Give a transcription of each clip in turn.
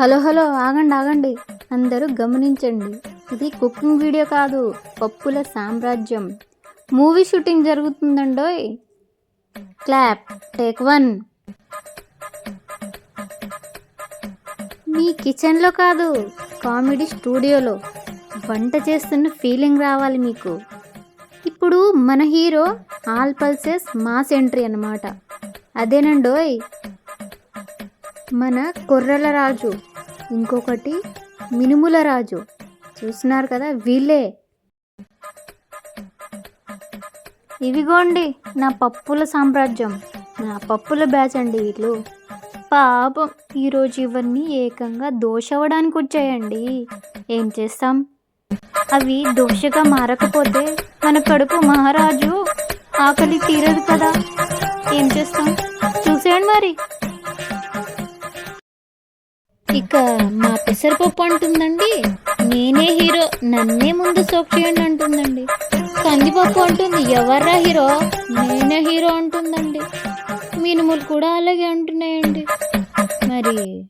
Hello hello ఆగండి ఆగండి. అందరూ గమనించండి. ఇది కుకింగ్ వీడియో కాదు పప్పుల సామ్రాజ్యం. Movie shooting జరుగుతుందండోయ్. Clap take one. మీ కిచెన్లో కాదు కామెడీ స్టూడియోలో వంట చేస్తున్న ఫీలింగ్ రావాలి మీకు. ఇప్పుడు మన hero all pulses mass entry అనమాట అదేనండోయ్. మన కొర్రల రాజు. ఇంకొకటి మినుముల రాజు. చూస్తున్నారు కదా వీళ్ళే. ఇవిగోండి నా పప్పుల సామ్రాజ్యం. నా పప్పుల బ్యాచ్ అండి వీళ్ళు. పాపం ఈరోజు ఇవన్నీ ఏకంగా దోశ అవ్వడానికి వచ్చాయండి. ఏం చేస్తాం? అవి దోశగా మారకపోతే మన కడుపు మహారాజు ఆకలి తీరదు కదా. ఏం చేస్తాం? చూసేయండి మరి. ఇక మా పెసరపప్పు అంటుందండి. నేనే హీరో నన్నే ముందు సోక్ చేయండి అంటుందండి. కందిపప్పు అంటుంది ఎవర్రా హీరో? నేనే హీరో అంటుందండి. మినుములు కూడా అలాగే అంటున్నాయండి. మరి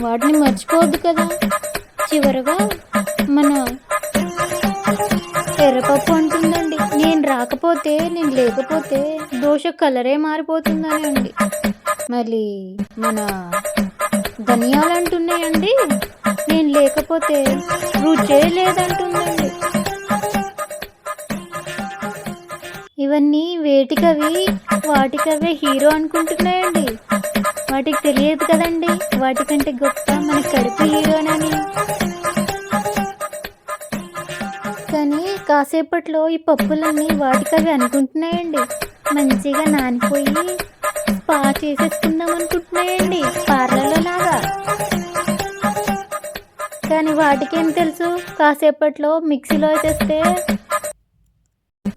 వాటిని మర్చిపోవద్దు కదా. చివరగా మన ఎర్రపప్పు అంటుందండి. నేను రాకపోతే నేను లేకపోతే దోశ కలరే మారిపోతుందని అండి మళ్ళీ మన ధనియాలు అంటున్నాయండి నేను లేకపోతే రుచే లేదంటుందండి ఇవన్నీ వేటికవి వాటికవే హీరో అనుకుంటున్నాయండి. వాటికి తెలియదు కదండి. వాటికంటే గొప్ప మన కడుపు హీరోనని. కానీ కాసేపట్లో ఈ పప్పులన్నీ వాటికవి అనుకుంటున్నాయండి. మంచిగా నానిపోయి స్పా చేసేసుకుందాం అనుకుంటున్నాయండి. పార్లర్లో లాగా కానీ వాటికేం తెలుసు? కాసేపట్లో మిక్సీలో వేసేస్తే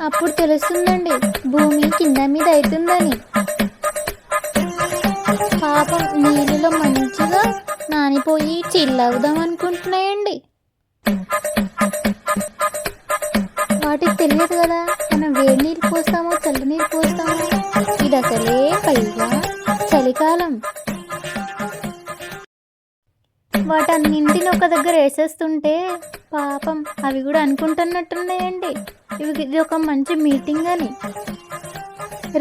అప్పుడు తెలుస్తుందండి. భూమి కింద మీద అవుతుందని. పాపం నీళ్ళలో మంచిగా నానిపోయి చిల్లవుదాం అనుకుంటున్నాయండి. వాటికి తెలియదు కదా. మనం వేడి నీళ్ళు పోస్తామో చల్ల నీళ్ళు పోస్తామో. ఇది అసలే వాటన్నింటిని ఒక దగ్గర వేసేస్తుంటే పాపం అవి కూడా అనుకుంటున్నట్టున్నాయండి. ఇవి ఇది ఒక మంచి మీటింగ్ అని.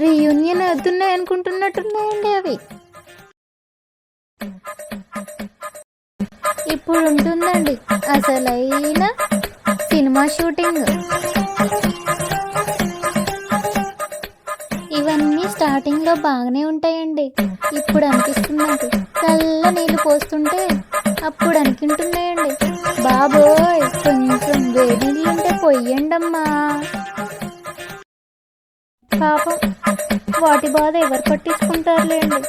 రీయూనియన్ అవుతున్నాయి అనుకుంటున్నట్టున్నాయండి అవి. ఇప్పుడు ఉంటుందండి అసలైన సినిమా షూటింగ్. ఇవన్నీ స్టార్టింగ్లో బాగానే ఉంటాయండి. ఇప్పుడు అనిపిస్తుందండి చల్ల నీళ్ళు పోస్తుంటే అప్పుడు అనుకుంటున్నాయండి. బాబోయ్ కొంచెం వేడి ఉంటే పొయ్యండమ్మా. పాపం వాటి బాధ ఎవరు పట్టించుకుంటారులేండి.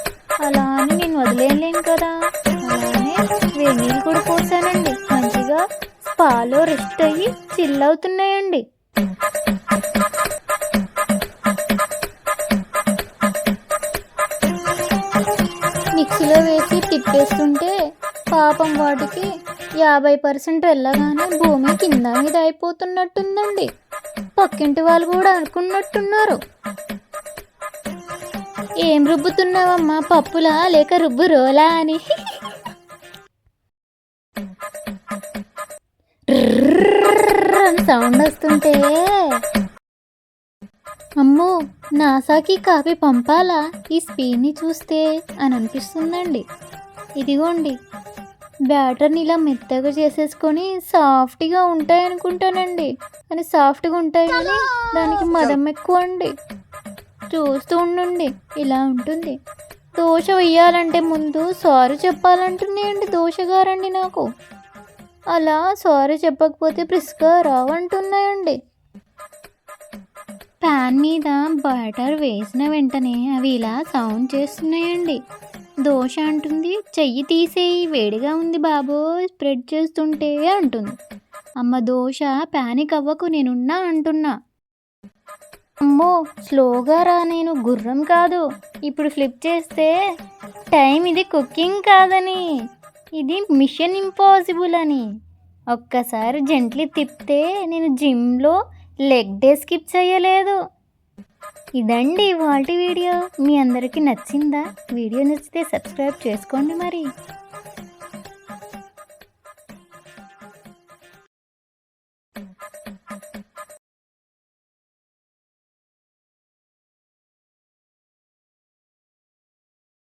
అలా అని నేను వదిలేయలేను కదా. అలానే వేడి కూడా పోసానండి. మంచిగా పాలో రెస్ట్ అయ్యి చిల్ అవుతున్నాయండి. మిక్సీలో వేసి తిప్పేస్తుంటే పాపం వాటికి యాభై పర్సెంట్ వెళ్ళగానే భూమి కింద మీద అయిపోతున్నట్టుందండి. పక్కింటి వాళ్ళు కూడా అనుకున్నట్టున్నారు. ఏం రుబ్బుతున్నావమ్మా? పప్పులా లేక రుబ్బు రోలా అని. అని సౌండ్ వస్తుంటే అమ్మో నాసాకి కాపీ పంపాలా ఈ స్పీడ్ని చూస్తే అని అనిపిస్తుందండి ఇదిగోండి బ్యాటర్ని ఇలా మెత్తగా చేసేసుకొని సాఫ్ట్గా ఉంటాయి అనుకుంటానండి కానీ సాఫ్ట్గా ఉంటాయి కానీ దానికి మదం ఎక్కువ అండి. చూస్తూ ఉండండి. ఇలా ఉంటుంది. దోశ వేయాలంటే ముందు సారీ చెప్పాలంటున్నాయండి దోశగారండి నాకు. అలా సారీ చెప్పకపోతే ప్రిస్గా రావంటున్నాయండి. ప్యాన్ మీద బటర్ వేసిన వెంటనే అవి ఇలా సౌండ్ చేస్తున్నాయండి. దోశ అంటుంది. చెయ్యి తీసేయి వేడిగా ఉంది బాబో స్ప్రెడ్ చేస్తుంటే అంటుంది. అమ్మ దోశ ప్యానిక్ అవ్వకు నేనున్నా అంటున్నా. అమ్మో స్లోగా రా నేను గుర్రం కాదు. ఇప్పుడు ఫ్లిప్ చేస్తే టైం ఇది కుకింగ్ కాదని. ఇది మిషన్ ఇంపాసిబుల్ అని. ఒక్కసారి జెంట్లీ తిప్పితే నేను జిమ్లో లెగ్ డే స్కిప్ చేయలేదు. ఇదండి వాటి వీడియో. మీ అందరికీ నచ్చిందా? వీడియో నచ్చితే సబ్స్క్రైబ్ చేసుకోండి మరి.